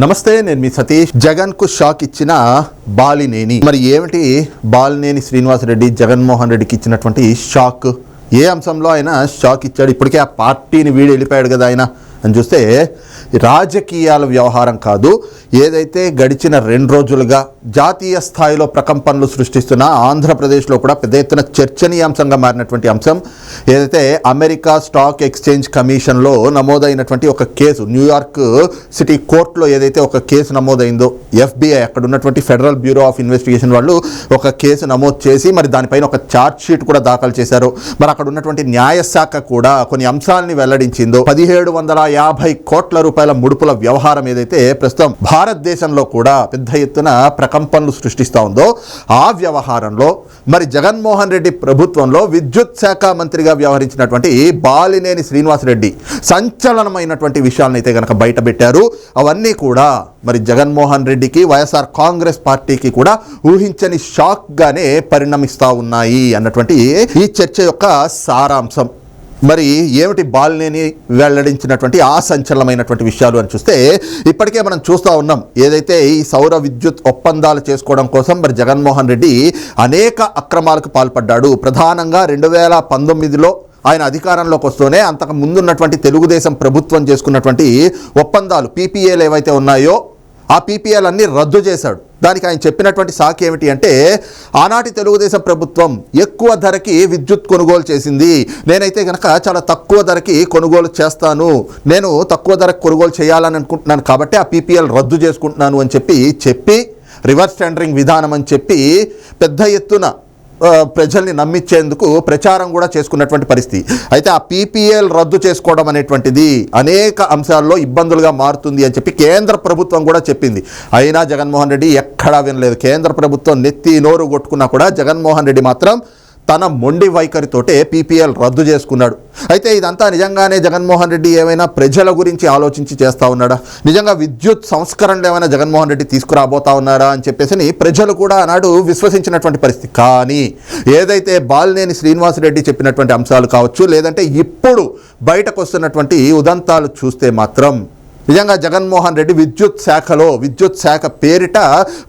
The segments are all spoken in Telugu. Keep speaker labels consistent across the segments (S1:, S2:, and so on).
S1: నమస్తే నేను మీ సతీష్. జగన్కు షాక్ ఇచ్చిన బాలినేని. మరి ఏమిటి బాలినేని శ్రీనివాసరెడ్డి జగన్మోహన్ రెడ్డికి ఇచ్చినటువంటి షాక్? ఏ అంశంలో ఆయన షాక్ ఇచ్చాడు. ఇప్పటికే ఆ పార్టీని వీడి వెళ్ళిపోయాడు కదా ఆయన. అని చూస్తే రాజకీయాల వ్యవహారం కాదు ఏదైతే గడిచిన రెండు రోజులుగా జాతీయ స్థాయిలో ప్రకంపనలు సృష్టిస్తున్న ఆంధ్రప్రదేశ్లో కూడా పెద్ద ఎత్తున చర్చనీయాంశంగా మారినటువంటి అంశం ఏదైతే అమెరికా స్టాక్ ఎక్స్చేంజ్ కమిషన్లో నమోదైనటువంటి ఒక కేసు న్యూయార్క్ సిటీ కోర్టులో ఏదైతే ఒక కేసు నమోదైందో ఎఫ్బిఐ అక్కడ ఉన్నటువంటి ఫెడరల్ బ్యూరో ఆఫ్ ఇన్వెస్టిగేషన్ వాళ్ళు ఒక కేసు నమోదు చేసి మరి దానిపైన ఒక ఛార్జ్ షీట్ కూడా దాఖలు చేశారు. మరి అక్కడ ఉన్నటువంటి న్యాయశాఖ కూడా కొన్ని అంశాలని వెల్లడించిందో పదిహేడు వందల యాభై కోట్ల రూపాయల ముడుపుల వ్యవహారం ఏదైతే ప్రస్తుతం భారతదేశంలో కూడా పెద్ద ఎత్తున ప్రకంపనలు సృష్టిస్తూ ఉందో ఆ వ్యవహారంలో మరి జగన్మోహన్ రెడ్డి ప్రభుత్వంలో విద్యుత్ శాఖ మంత్రిగా వ్యవహరించినటువంటి బాలినేని శ్రీనివాసరెడ్డి సంచలనమైనటువంటి విషయాలను అయితే కనుక బయటపెట్టారు. అవన్నీ కూడా మరి జగన్మోహన్ రెడ్డికి వైఎస్ఆర్ కాంగ్రెస్ పార్టీకి కూడా ఊహించని షాక్గానే పరిణమిస్తూ ఉన్నాయి అన్నటువంటి ఈ చర్చ యొక్క సారాంశం. మరి ఏమిటి బాలినేని వెల్లడించినటువంటి ఆ సంచలనమైనటువంటి విషయాలు అని చూస్తే ఇప్పటికే మనం చూస్తూ ఉన్నాం ఏదైతే ఈ సౌర విద్యుత్ ఒప్పందాలు చేసుకోవడం కోసం మరి జగన్మోహన్ రెడ్డి అనేక అక్రమాలకు పాల్పడ్డాడు. ప్రధానంగా రెండు వేల పంతొమ్మిదిలో ఆయన అధికారంలోకి వస్తూనే అంతకు ముందున్నటువంటి తెలుగుదేశం ప్రభుత్వం చేసుకున్నటువంటి ఒప్పందాలు పీపీఏలు ఏవైతే ఉన్నాయో ఆ పీపీఎల్ అన్ని రద్దు చేశాడు. దానికి ఆయన చెప్పినటువంటి సాక్ ఏమిటి అంటే ఆనాటి తెలుగుదేశం ప్రభుత్వం ఎక్కువ ధరకి విద్యుత్ కొనుగోలు చేసింది. నేనైతే కనుక చాలా తక్కువ ధరకి కొనుగోలు చేస్తాను. నేను తక్కువ ధరకు కొనుగోలు చేయాలని అనుకుంటున్నాను కాబట్టి ఆ పీపీఎల్ రద్దు చేసుకుంటున్నాను అని చెప్పి చెప్పి రివర్స్ టెండరింగ్ విధానం అని చెప్పి పెద్ద ఎత్తున ప్రజల్ని నమ్మించేందుకు ప్రచారం కూడా చేసుకున్నటువంటి పరిస్థితి. అయితే ఆ పీపీఎల్ రద్దు చేసుకోవడం అనేటువంటిది అనేక అంశాల్లో ఇబ్బందులుగా మారుతుంది అని చెప్పి కేంద్ర ప్రభుత్వం కూడా చెప్పింది. అయినా జగన్మోహన్ రెడ్డి ఎక్కడా వినలేదు. కేంద్ర ప్రభుత్వం నెత్తి నోరు కొట్టుకున్నా కూడా జగన్మోహన్ రెడ్డి మాత్రం తన మొండి వైఖరితోటే పీపీఎల్ రద్దు చేసుకున్నాడు. అయితే ఇదంతా నిజంగానే జగన్మోహన్ రెడ్డి ఏమైనా ప్రజల గురించి ఆలోచించి చేస్తా ఉన్నాడా? నిజంగా విద్యుత్ సంస్కరణలు ఏమైనా జగన్మోహన్ రెడ్డి తీసుకురాబోతా ఉన్నారా అని చెప్పేసి ప్రజలు కూడా ఆనాడు విశ్వసించినటువంటి పరిస్థితి. కానీ ఏదైతే బాలినేని శ్రీనివాసరెడ్డి చెప్పినటువంటి అంశాలు కావచ్చు లేదంటే ఇప్పుడు బయటకు వస్తున్నటువంటి ఉదంతాలు చూస్తే మాత్రం నిజంగా జగన్మోహన్ రెడ్డి విద్యుత్ శాఖలో విద్యుత్ శాఖ పేరిట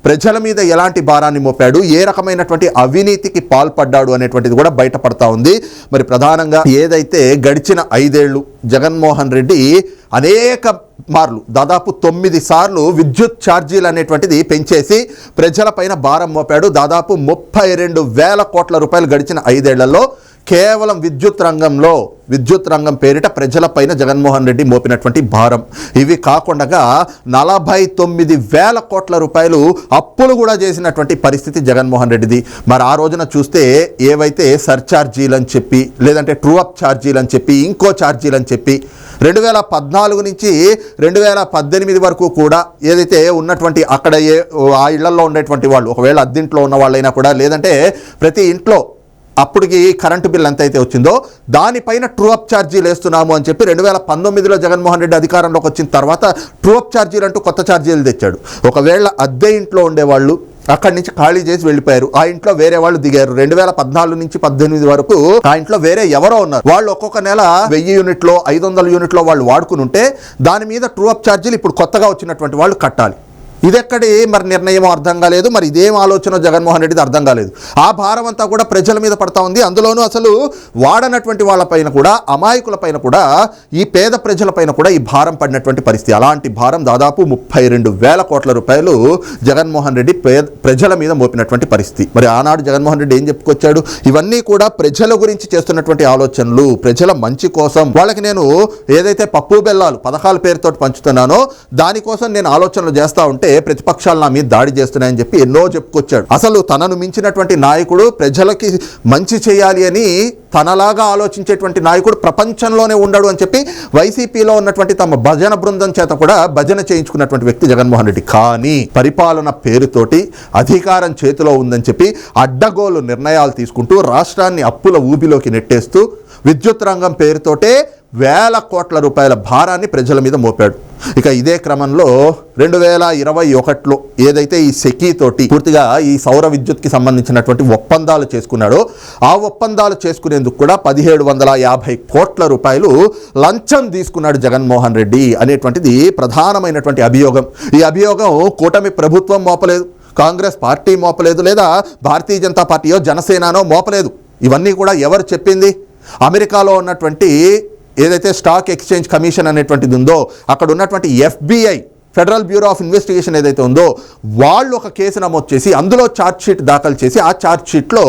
S1: ప్రజల మీద ఎలాంటి భారాన్ని మోపాడు ఏ రకమైనటువంటి అవినీతికి పాల్పడ్డాడు అనేటువంటిది కూడా బయటపడతా ఉంది. మరి ప్రధానంగా ఏదైతే గడిచిన ఐదేళ్ళు జగన్మోహన్ రెడ్డి అనేక మార్లు దాదాపు తొమ్మిది సార్లు విద్యుత్ ఛార్జీలు అనేటువంటిది పెంచేసి ప్రజలపైన భారం మోపాడు. దాదాపు ముప్పై రెండు వేల కోట్ల రూపాయలు గడిచిన ఐదేళ్ళలో కేవలం విద్యుత్ రంగంలో విద్యుత్ రంగం పేరిట ప్రజలపైన జగన్మోహన్ రెడ్డి మోపినటువంటి భారం. ఇవి కాకుండా నలభై తొమ్మిది వేల కోట్ల రూపాయలు అప్పులు కూడా చేసినటువంటి పరిస్థితి జగన్మోహన్ రెడ్డిది. మరి ఆ రోజున చూస్తే ఏవైతే సర్ఛార్జీలు అని చెప్పి లేదంటే ట్రూ అప్ ఛార్జీలు అని చెప్పి ఇంకో ఛార్జీలు అని చెప్పి రెండు వేల పద్నాలుగు నుంచి రెండు వేల పద్దెనిమిది వరకు కూడా ఏదైతే ఉన్నటువంటి అక్కడ ఏ ఆ ఇళ్ళలో ఉండేటువంటి వాళ్ళు ఒకవేళ అద్దింట్లో ఉన్న వాళ్ళైనా కూడా లేదంటే ప్రతి ఇంట్లో అప్పటికి కరెంటు బిల్ ఎంత అయితే వచ్చిందో దానిపైన ట్రూ అప్ ఛార్జీలు వేస్తున్నాము అని చెప్పి రెండు వేల పంతొమ్మిదిలో జగన్మోహన్ రెడ్డి అధికారంలోకి వచ్చిన తర్వాత ట్రూ అప్ ఛార్జీలు అంటూ కొత్త ఛార్జీలు తెచ్చాడు. ఒకవేళ అద్దె ఇంట్లో ఉండేవాళ్ళు అక్కడి నుంచి ఖాళీ చేసి వెళ్ళిపోయారు. ఆ ఇంట్లో వేరే వాళ్ళు దిగారు. రెండు వేల పద్నాలుగు నుంచి పద్దెనిమిది వరకు ఆ ఇంట్లో వేరే ఎవరో ఉన్నారు. వాళ్ళు ఒక్కొక్క నెల వెయ్యి యూనిట్లో ఐదు వందల యూనిట్లో వాళ్ళు వాడుకుని ఉంటే దాని మీద ట్రూ అప్ ఛార్జీలు ఇప్పుడు కొత్తగా వచ్చినటువంటి వాళ్ళు కట్టాలి. ఇదెక్కడి? మరి నిర్ణయం అర్థం కాలేదు మరి ఇదేం ఆలోచన జగన్మోహన్ రెడ్డిది అర్థం కాలేదు. ఆ భారం అంతా కూడా ప్రజల మీద పడతా ఉంది. అందులోనూ అసలు వాడనటువంటి వాళ్ళపైన కూడా అమాయకుల పైన కూడా ఈ పేద ప్రజలపైన కూడా ఈ భారం పడినటువంటి పరిస్థితి. అలాంటి భారం దాదాపు ముప్పై రెండు వేల కోట్ల రూపాయలు జగన్మోహన్ రెడ్డి పేద ప్రజల మీద మోపినటువంటి పరిస్థితి. మరి ఆనాడు జగన్మోహన్ రెడ్డి ఏం చెప్పుకొచ్చాడు? ఇవన్నీ కూడా ప్రజల గురించి చేస్తున్నటువంటి ఆలోచనలు. ప్రజల మంచి కోసం వాళ్ళకి నేను ఏదైతే పప్పు బెల్లాలు పథకాల పేరుతో పంచుతున్నానో దానికోసం నేను ఆలోచనలు చేస్తూ ఉంటే ప్రతిపక్షాలు నా మీద దాడి చేస్తున్నాయని చెప్పి ఎన్నో చెప్పుకొచ్చాడు. అసలు తనను మించినటువంటి నాయకుడు ప్రజలకి మంచి చేయాలి అని తనలాగా ఆలోచించేటువంటి నాయకుడు ప్రపంచంలోనే ఉండడు అని చెప్పి వైసీపీలో ఉన్నటువంటి తమ భజన బృందం చేత కూడా భజన చేయించుకున్నటువంటి వ్యక్తి జగన్మోహన్ రెడ్డి. కానీ పరిపాలన పేరుతోటి అధికారం చేతిలో ఉందని చెప్పి అడ్డగోలు నిర్ణయాలు తీసుకుంటూ రాష్ట్రాన్ని అప్పుల ఊబిలోకి నెట్టేస్తూ విద్యుత్ రంగం పేరుతోటే వేల కోట్ల రూపాయల భారాన్ని ప్రజల మీద మోపాడు. ఇక ఇదే క్రమంలో రెండు వేల ఇరవై ఒకటిలో ఏదైతే ఈ సెకీతోటి పూర్తిగా ఈ సౌర విద్యుత్కి సంబంధించినటువంటి ఒప్పందాలు చేసుకున్నాడో ఆ ఒప్పందాలు చేసుకునేందుకు కూడా పదిహేడు వందల యాభై కోట్ల రూపాయలు లంచం తీసుకున్నాడు జగన్మోహన్ రెడ్డి అనేటువంటిది ప్రధానమైనటువంటి అభియోగం. ఈ అభియోగం కూటమి ప్రభుత్వం మోపలేదు కాంగ్రెస్ పార్టీ మోపలేదు లేదా భారతీయ జనతా పార్టీయో జనసేననో మోపలేదు. ఇవన్నీ కూడా ఎవరు చెప్పింది? అమెరికాలో ఉన్నటువంటి ఏదైతే స్టాక్ ఎక్స్చేంజ్ కమిషన్ అనేటువంటిది ఉందో అక్కడ ఉన్నటువంటి FBI federal bureau of investigation ఏదైతే ఉందో వాళ్ళు ఒక కేసు నమోదు చేసి అందులో ఛార్జ్ షీట్ దాఖలు చేసి ఆ ఛార్జ్ షీట్లో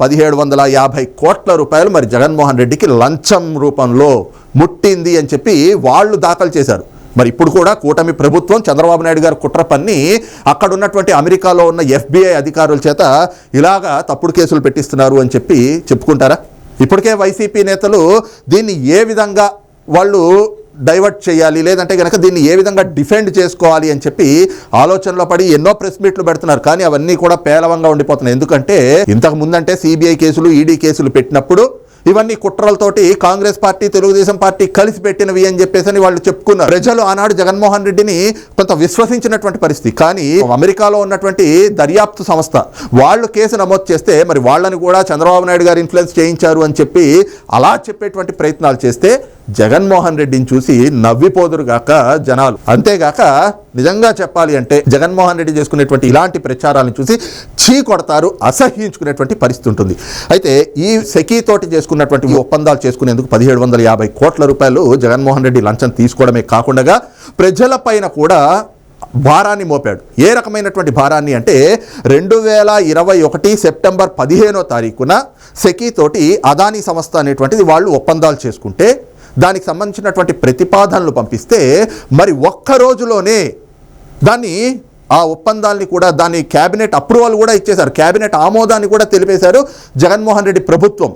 S1: పదిహేడు వందల యాభై కోట్ల రూపాయలు మరి జగన్మోహన్ రెడ్డికి లంచం రూపంలో ముట్టింది అని చెప్పి వాళ్ళు దాఖలు చేశారు. మరి ఇప్పుడు కూడా కూటమి ప్రభుత్వం చంద్రబాబు నాయుడు గారు కుట్ర పన్ని అక్కడ ఉన్నటువంటి అమెరికాలో ఉన్న ఎఫ్బిఐ అధికారుల చేత ఇలాగా తప్పుడు కేసులు పెట్టిస్తున్నారు అని చెప్పి చెప్పుకుంటారా? ఇప్పటికే వైసీపీ నేతలు దీన్ని ఏ విధంగా వాళ్ళు డైవర్ట్ చేయాలి లేదంటే కనుక దీన్ని ఏ విధంగా డిఫెండ్ చేసుకోవాలి అని చెప్పి ఆలోచనలో పడి ఎన్నో ప్రెస్ మీట్లు పెడుతున్నారు. కానీ అవన్నీ కూడా పేలవంగా ఉండిపోతున్నాయి. ఎందుకంటే ఇంతకు ముందంటే సిబిఐ కేసులు ఈడీ కేసులు పెట్టినప్పుడు ఇవన్నీ కుట్రలతోటి కాంగ్రెస్ పార్టీ తెలుగుదేశం పార్టీ కలిసి పెట్టినవి అని చెప్పేసి అని వాళ్ళు చెప్పుకున్నారు. ప్రజలు ఆనాడు జగన్మోహన్ రెడ్డిని కొంత విశ్వసించినటువంటి పరిస్థితి. కానీ అమెరికాలో ఉన్నటువంటి దర్యాప్తు సంస్థ వాళ్ళు కేసు నమోదు చేస్తే మరి వాళ్ళని కూడా చంద్రబాబు నాయుడు గారు ఇన్ఫ్లుయెన్స్ చేయించారు అని చెప్పి అలా చెప్పేటువంటి ప్రయత్నాలు చేస్తే జగన్మోహన్ రెడ్డిని చూసి నవ్విపోదురుగాక జనాలు. అంతేగాక నిజంగా చెప్పాలి అంటే జగన్మోహన్ రెడ్డి చేసుకునేటువంటి ఇలాంటి ప్రచారాలను చూసి చీ కొడతారు అసహ్యించుకునేటువంటి పరిస్థితి ఉంటుంది. అయితే ఈ సెకీతోటి చేసుకున్నటువంటి ఒప్పందాలు చేసుకునేందుకు పదిహేడు వందల యాభై కోట్ల రూపాయలు జగన్మోహన్ రెడ్డి లంచం తీసుకోవడమే కాకుండా ప్రజలపైన కూడా భారాన్ని మోపాడు. ఏ రకమైనటువంటి భారాన్ని అంటే రెండు వేల ఇరవై ఒకటి సెప్టెంబర్ పదిహేనో తారీఖున సెకీతోటి అదానీ సంస్థ అనేటువంటిది వాళ్ళు ఒప్పందాలు చేసుకుంటే దానికి సంబంధించినటువంటి ప్రతిపాదనలు పంపిస్తే మరి ఒక్క రోజులోనే దాన్ని ఆ ఒప్పందాల్ని కూడా దాన్ని క్యాబినెట్ అప్రూవల్ కూడా ఇచ్చేశారు. క్యాబినెట్ ఆమోదాన్ని కూడా తెలిపేశారు జగన్మోహన్ రెడ్డి ప్రభుత్వం.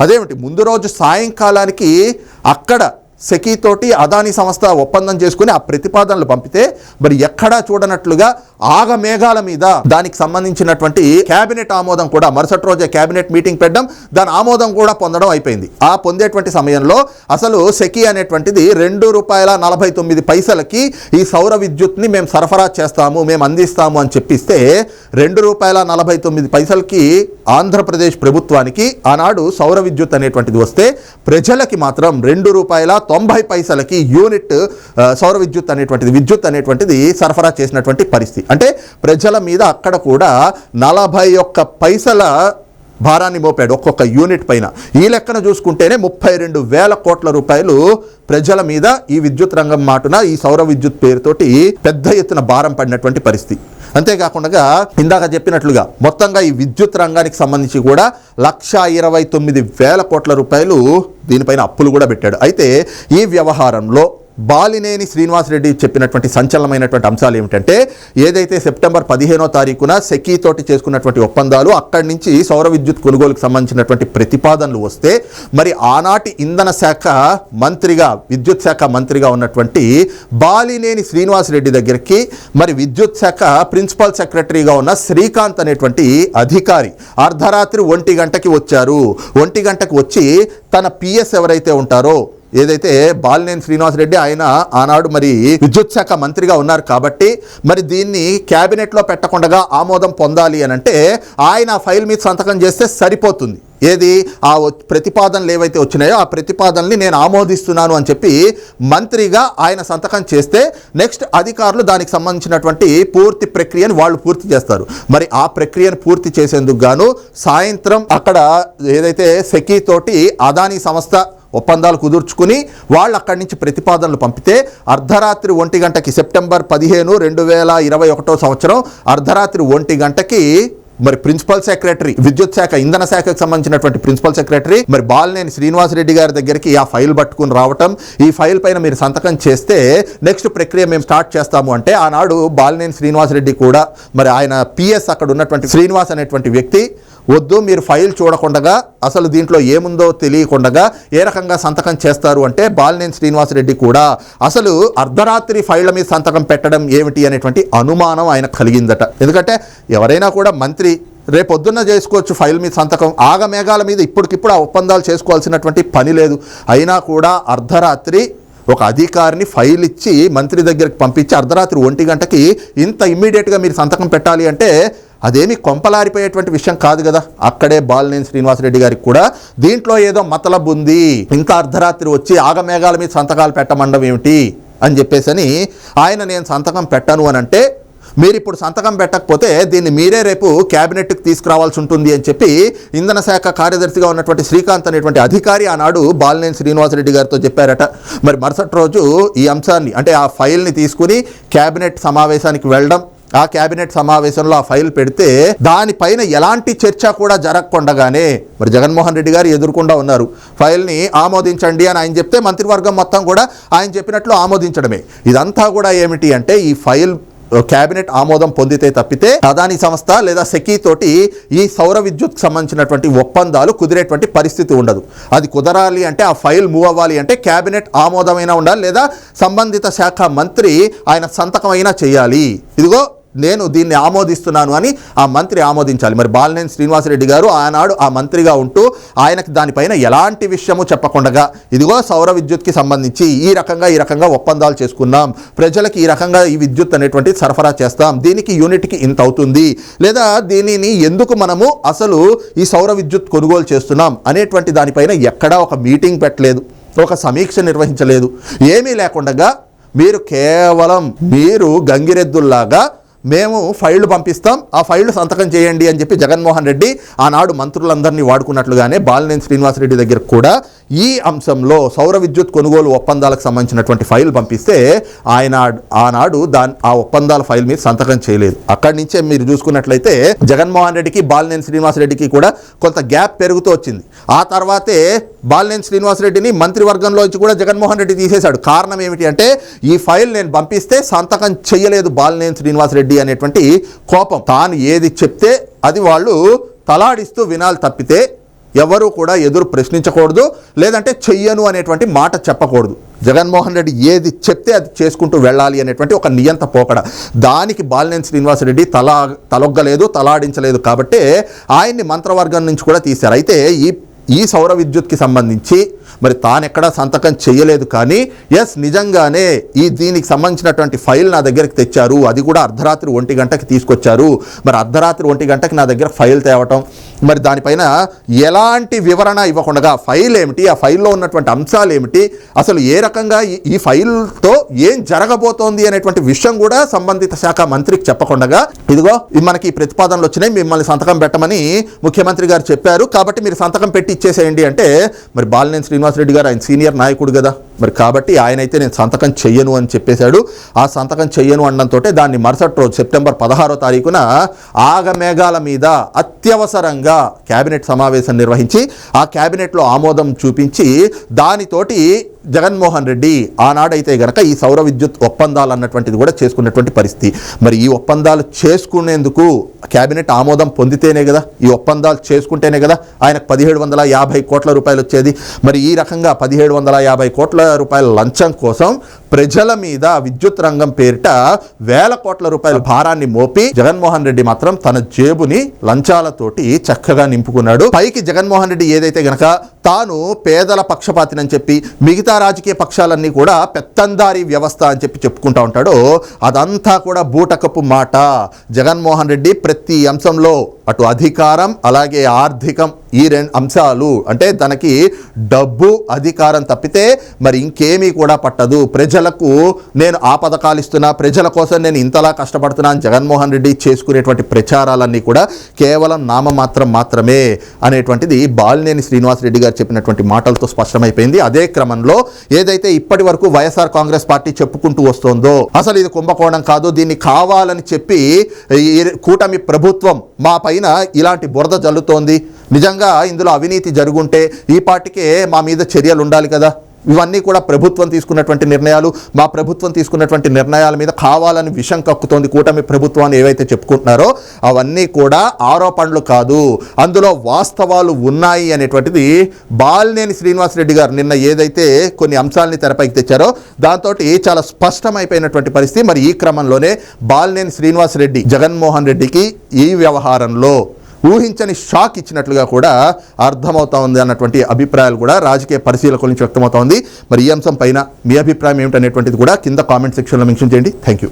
S1: అదేమిటి? ముందు రోజు సాయంకాలానికి అక్కడ సెకీతోటి అదాని సంస్థ ఒప్పందం చేసుకుని ఆ ప్రతిపాదనలు పంపితే మరి ఎక్కడా చూడనట్లుగా ఆగ మేఘాల మీద దానికి సంబంధించినటువంటి కేబినెట్ ఆమోదం కూడా మరుసటి రోజే కేబినెట్ మీటింగ్ పెట్టడం దాని ఆమోదం కూడా పొందడం అయిపోయింది. ఆ పొందేటువంటి సమయంలో అసలు సెకీ అనేటువంటిది రెండు రూపాయల నలభై తొమ్మిది పైసలకి ఈ సౌర విద్యుత్ని మేము సరఫరా చేస్తాము మేము అందిస్తాము అని చెప్పిస్తే రెండు రూపాయల నలభై తొమ్మిది పైసలకి ఆంధ్రప్రదేశ్ ప్రభుత్వానికి ఆనాడు సౌర విద్యుత్ అనేటువంటిది వస్తే ప్రజలకి మాత్రం రెండు రూపాయల తొంభై పైసలకి యూనిట్ సౌర విద్యుత్ అనేటువంటిది విద్యుత్ అనేటువంటిది సరఫరా చేసినటువంటి పరిస్థితి. అంటే ప్రజల మీద అక్కడ కూడా నలభై ఒక్క పైసల భారాన్ని మోపాడు ఒక్కొక్క యూనిట్ పైన. ఈ లెక్కన చూసుకుంటేనే ముప్పై రెండు వేల కోట్ల రూపాయలు ప్రజల మీద ఈ విద్యుత్ రంగం మాటున ఈ సౌర విద్యుత్ పేరుతోటి పెద్ద ఎత్తున భారం పడినటువంటి పరిస్థితి. అంతేకాకుండా ఇందాక చెప్పినట్లుగా మొత్తంగా ఈ విద్యుత్ రంగానికి సంబంధించి కూడా లక్ష ఇరవై తొమ్మిది వేల కోట్ల రూపాయలు దీనిపైన అప్పులు కూడా పెట్టాడు. అయితే ఈ వ్యవహారంలో బాలినేని శ్రీనివాసరెడ్డి చెప్పినటువంటి సంచలనమైనటువంటి అంశాలు ఏమిటంటే ఏదైతే సెప్టెంబర్ పదిహేనో తారీఖున సెకీతోటి చేసుకున్నటువంటి ఒప్పందాలు అక్కడి నుంచి సౌర విద్యుత్ కొనుగోలుకు సంబంధించినటువంటి ప్రతిపాదనలు వస్తే మరి ఆనాటి ఇంధన శాఖ మంత్రిగా విద్యుత్ శాఖ మంత్రిగా ఉన్నటువంటి బాలినేని శ్రీనివాసరెడ్డి దగ్గరికి మరి విద్యుత్ శాఖ ప్రిన్సిపల్ సెక్రటరీగా ఉన్న శ్రీకాంత్ అనేటువంటి అధికారి అర్ధరాత్రి ఒంటి గంటకి వచ్చారు. ఒంటి గంటకు వచ్చి తన పిఎస్ ఎవరైతే ఉంటారో ఏదైతే బాలినేని శ్రీనివాసరెడ్డి ఆయన ఆనాడు మరి విద్యుత్ శాఖ మంత్రిగా ఉన్నారు కాబట్టి మరి దీన్ని క్యాబినెట్లో పెట్టకుండా ఆమోదం పొందాలి అని అంటే ఆయన ఆ ఫైల్ మీద సంతకం చేస్తే సరిపోతుంది. ఏది? ఆ ప్రతిపాదనలు ఏవైతే వచ్చినాయో ఆ ప్రతిపాదనల్ని నేను ఆమోదిస్తున్నాను అని చెప్పి మంత్రిగా ఆయన సంతకం చేస్తే నెక్స్ట్ అధికారులు దానికి సంబంధించినటువంటి పూర్తి ప్రక్రియను వాళ్ళు పూర్తి చేస్తారు. మరి ఆ ప్రక్రియను పూర్తి చేసేందుకు గాను సాయంత్రం అక్కడ ఏదైతే సెకీ తోటి అదానీ సంస్థ ఒప్పందాలు కుదుర్చుకుని వాళ్ళు అక్కడి నుంచి ప్రతిపాదనలు పంపితే అర్ధరాత్రి ఒంటి గంటకి సెప్టెంబర్ పదిహేను రెండు వేల ఇరవై ఒకటో సంవత్సరం అర్ధరాత్రి ఒంటి గంటకి మరి ప్రిన్సిపల్ సెక్రటరీ విద్యుత్ శాఖ ఇంధన శాఖకు సంబంధించినటువంటి ప్రిన్సిపల్ సెక్రటరీ మరి బాలినేని శ్రీనివాసరెడ్డి గారి దగ్గరికి ఆ ఫైల్ పట్టుకుని రావటం ఈ ఫైల్ పైన మీరు సంతకం చేస్తే నెక్స్ట్ ప్రక్రియ మేము స్టార్ట్ చేస్తాము అంటే ఆనాడు బాలినేని శ్రీనివాసరెడ్డి కూడా మరి ఆయన పిఎస్ అక్కడ ఉన్నటువంటి శ్రీనివాస్ అనేటువంటి వ్యక్తి వద్దు మీరు ఫైల్ చూడకుండగా అసలు దీంట్లో ఏముందో తెలియకుండగా ఏ రకంగా సంతకం చేస్తారు అంటే బాలినేని శ్రీనివాసరెడ్డి కూడా అసలు అర్ధరాత్రి ఫైళ్ళ మీద సంతకం పెట్టడం ఏమిటి అనేటువంటి అనుమానం ఆయన కలిగిందట. ఎందుకంటే ఎవరైనా కూడా మంత్రి రేపొద్దున్న చేసుకోవచ్చు ఫైల్ మీద సంతకం ఆగమేఘాల మీద ఇప్పటికిప్పుడు ఆ ఒప్పందాలు చేసుకోవాల్సినటువంటి పని లేదు. అయినా కూడా అర్ధరాత్రి ఒక అధికారిని ఫైల్ ఇచ్చి మంత్రి దగ్గరికి పంపించి అర్ధరాత్రి ఒంటి గంటకి ఇంత ఇమ్మీడియట్గా మీరు సంతకం పెట్టాలి అంటే అదేమి కొంపలారిపోయేటువంటి విషయం కాదు కదా. అక్కడే బాలినేని శ్రీనివాసరెడ్డి గారికి కూడా దీంట్లో ఏదో మతలబు ఉంది. ఇంకా అర్ధరాత్రి వచ్చి ఆగమేఘాల మీద సంతకాలు పెట్టమండం ఏమిటి అని చెప్పేసని ఆయన నేను సంతకం పెట్టను అని అంటే మీరు ఇప్పుడు సంతకం పెట్టకపోతే దీన్ని మీరే రేపు క్యాబినెట్కి తీసుకురావాల్సి ఉంటుంది అని చెప్పి ఇంధన శాఖ కార్యదర్శిగా ఉన్నటువంటి శ్రీకాంత్ అనేటువంటి అధికారి ఆనాడు బాలినేని శ్రీనివాసరెడ్డి గారితో చెప్పారట. మరి మరుసటి రోజు ఈ అంశాన్ని అంటే ఆ ఫైల్ని తీసుకుని క్యాబినెట్ సమావేశానికి వెళ్ళడం ఆ కేబినెట్ సమావేశంలో ఆ ఫైల్ పెడితే దానిపైన ఎలాంటి చర్చ కూడా జరగకుండగానే మరి జగన్మోహన్ రెడ్డి గారు ఎదుర్కొండా ఉన్నారు. ఫైల్ని ఆమోదించండి అని ఆయన చెప్తే మంత్రివర్గం మొత్తం కూడా ఆయన చెప్పినట్లు ఆమోదించడమే. ఇదంతా కూడా ఏమిటి అంటే ఈ ఫైల్ కేబినెట్ ఆమోదం పొందితే తప్పితే ప్రధాని సంస్థ లేదా సెకీ తోటి ఈ సౌర విద్యుత్ సంబంధించినటువంటి ఒప్పందాలు కుదిరేటువంటి పరిస్థితి ఉండదు. అది కుదరాలి అంటే ఆ ఫైల్ మూవ్ అవ్వాలి అంటే కేబినెట్ ఆమోదమైనా ఉండాలి లేదా సంబంధిత శాఖ మంత్రి ఆయన సంతకం అయినా చేయాలి. ఇదిగో నేను దీన్ని ఆమోదిస్తున్నాను అని ఆ మంత్రి ఆమోదించాలి. మరి బాలినేని శ్రీనివాసరెడ్డి గారు ఆనాడు ఆ మంత్రిగా ఉంటూ ఆయనకు దానిపైన ఎలాంటి విషయము చెప్పకుండా ఇదిగో సౌర విద్యుత్కి సంబంధించి ఈ రకంగా ఈ రకంగా ఒప్పందాలు చేసుకున్నాం ప్రజలకు ఈ రకంగా ఈ విద్యుత్ అనేటువంటి సరఫరా చేస్తాం దీనికి యూనిట్కి ఇంత అవుతుంది లేదా దీనిని ఎందుకు మనము అసలు ఈ సౌర విద్యుత్ కొనుగోలు చేస్తున్నాం అనేటువంటి దానిపైన ఎక్కడా ఒక మీటింగ్ పెట్టలేదు ఒక సమీక్ష నిర్వహించలేదు. ఏమీ లేకుండా మీరు కేవలం మీరు గంగిరెద్దుల్లాగా మేము ఫైళ్ళు పంపిస్తాం ఆ ఫైళ్ళు సంతకం చేయండి అని చెప్పి జగన్మోహన్ రెడ్డి ఆనాడు మంత్రులందరినీ వాడుకున్నట్లుగానే బాలినేని శ్రీనివాసరెడ్డి దగ్గర కూడా ఈ అంశంలో సౌర విద్యుత్ కొనుగోలు ఒప్పందాలకు సంబంధించినటువంటి ఫైల్ పంపిస్తే ఆయన ఆనాడు దాని ఆ ఒప్పందాల ఫైల్ మీద సంతకం చేయలేదు. అక్కడి నుంచే మీరు చూసుకున్నట్లయితే జగన్మోహన్ రెడ్డికి బాలినేని శ్రీనివాసరెడ్డికి కూడా కొంత గ్యాప్ పెరుగుతూ వచ్చింది. ఆ తర్వాతే బాలినేని శ్రీనివాసరెడ్డిని మంత్రివర్గంలోంచి కూడా జగన్మోహన్ రెడ్డి తీసేశాడు. కారణం ఏమిటి అంటే ఈ ఫైల్ నేను పంపిస్తే సంతకం చేయలేదు బాలినేని శ్రీనివాసరెడ్డి అనేటువంటి కోపం. తాను ఏది చెప్తే అది వాళ్ళు తలాడిస్తూ వినాలి తప్పితే ఎవరు కూడా ఎదురు ప్రశ్నించకూడదు లేదంటే చెయ్యను అనేటువంటి మాట చెప్పకూడదు. జగన్మోహన్ రెడ్డి ఏది చెప్తే అది చేసుకుంటూ వెళ్ళాలి అనేటువంటి ఒక నియంత పోకడ. దానికి బాలినేని శ్రీనివాసరెడ్డి తల తలొగ్గలేదు తలాడించలేదు కాబట్టే ఆయన్ని మంత్రవర్గం నుంచి కూడా తీశారు. అయితే ఈ ఈ సౌర విద్యుత్కి సంబంధించి మరి తానెక్కడా సంతకం చేయలేదు కానీ ఎస్ నిజంగానే ఈ దీనికి సంబంధించినటువంటి ఫైల్ నా దగ్గరికి తెచ్చారు. అది కూడా అర్ధరాత్రి ఒంటి గంటకి తీసుకొచ్చారు. మరి అర్ధరాత్రి ఒంటి గంటకి నా దగ్గర ఫైల్ తేవటం. మరి దానిపైన ఎలాంటి వివరణ ఇవ్వకుండా ఫైల్ ఏమిటి? ఆ ఫైల్లో ఉన్నటువంటి అంశాలు ఏమిటి? అసలు ఏ రకంగా ఈ- ఈ ఫైల్తో ఏం జరగబోతోంది అనేటువంటి విషయం కూడా సంబంధిత శాఖ మంత్రికి చెప్పకుండా ఇదిగో మనకి ఈ ప్రతిపాదనలు వచ్చినాయి. మిమ్మల్ని సంతకం పెట్టమని ముఖ్యమంత్రి గారు చెప్పారు. కాబట్టి మీరు సంతకం పెట్టి ఇచ్చేసేయండి అంటే మరి బాలినేని శ్రీనివాసరెడ్డి గారు ఆయన సీనియర్ నాయకుడు కదా. మరి కాబట్టి ఆయన అయితే నేను సంతకం చెయ్యను అని చెప్పేశాడు. ఆ సంతకం చెయ్యను అనడంతో దాన్ని మరుసటి రోజు సెప్టెంబర్ పదహారో తారీఖున ఆగమేఘాల మీద అత్యవసరంగా కేబినెట్ సమావేశం నిర్వహించి ఆ కేబినెట్లో ఆమోదం చూపించి దానితోటి జగన్మోహన్ రెడ్డి ఆనాడైతే గనక ఈ సౌర విద్యుత్ ఒప్పందాలు అన్నటువంటిది కూడా చేసుకున్నటువంటి పరిస్థితి. మరి ఈ ఒప్పందాలు చేసుకునేందుకు కేబినెట్ ఆమోదం పొందితేనే కదా ఈ ఒప్పందాలు చేసుకుంటేనే కదా ఆయనకు పదిహేడు వందల యాభై కోట్ల రూపాయలు వచ్చేది. మరి ఈ రకంగా పదిహేడు వందల యాభై కోట్ల రూపాయల లంచం కోసం ప్రజల మీద విద్యుత్ రంగం పేరిట వేల కోట్ల రూపాయల భారాన్ని మోపి జగన్మోహన్ రెడ్డి మాత్రం తన జేబుని లంచాలతోటి చక్కగా నింపుకున్నాడు. పైకి జగన్మోహన్ రెడ్డి ఏదైతే గనక తాను పేదల పక్షపాతినని చెప్పి మిగతా రాజకీయ పక్షాలన్నీ కూడా పెత్తందారి వ్యవస్థ అని చెప్పి చెప్పుకుంటా ఉంటాడో అదంతా కూడా బూటకపు మాట. జగన్మోహన్ రెడ్డి ప్రతి అంశంలో అటు అధికారం అలాగే ఆర్థికం ఈ రెండు అంశాలు అంటే తనకి డబ్బు అధికారం తప్పితే మరి ఇంకేమీ కూడా పట్టదు. ప్రజలకు నేను ఆ పథకాలు ఇస్తున్నా ప్రజల కోసం నేను ఇంతలా కష్టపడుతున్నా అని జగన్మోహన్ రెడ్డి చేసుకునేటువంటి ప్రచారాలన్నీ కూడా కేవలం నామమాత్రం మాత్రమే అనేటువంటిది బాలినేని శ్రీనివాసరెడ్డి గారు చెప్పినటువంటి మాటలతో స్పష్టమైపోయింది. అదే క్రమంలో ఏదైతే ఇప్పటి వరకు వైఎస్ఆర్ కాంగ్రెస్ పార్టీ చెప్పుకుంటూ వస్తోందో అసలు ఇది కుంభకోణం కాదు దీన్ని కావాలని చెప్పి ఈ కూటమి ప్రభుత్వం మా పైన ఇలాంటి బురద జల్లుతోంది. నిజంగా ఇందులో అవినీతి జరుగుంటే ఈ పాటికే మా మీద చర్యలు ఉండాలి కదా. ఇవన్నీ కూడా ప్రభుత్వం తీసుకున్నటువంటి నిర్ణయాలు మా ప్రభుత్వం తీసుకున్నటువంటి నిర్ణయాల మీద కావాలని విషం కక్కుతోంది కూటమి ప్రభుత్వాన్ని ఏవైతే చెప్పుకుంటున్నారో అవన్నీ కూడా ఆరోపణలు కాదు. అందులో వాస్తవాలు ఉన్నాయి అనేటువంటిది బాలినేని శ్రీనివాసరెడ్డి గారు నిన్న ఏదైతే కొన్ని అంశాలని తెరపైకి తెచ్చారో దాంతో చాలా స్పష్టమైపోయినటువంటి పరిస్థితి. మరి ఈ క్రమంలోనే బాలినేని శ్రీనివాసరెడ్డి జగన్మోహన్ రెడ్డికి ఈ వ్యవహారంలో ఊహించని షాక్ ఇచ్చినట్లుగా కూడా అర్థమవుతా ఉంది అన్నటువంటి అభిప్రాయాలు కూడా రాజకీయ పరిశీలకుల నుంచి వ్యక్తమవుతా ఉంది. మరి ఈ అంశం పైన మీ అభిప్రాయం ఏమిటనేటువంటిది కూడా కింద కామెంట్ సెక్షన్లో మెన్షన్ చేయండి. Thank you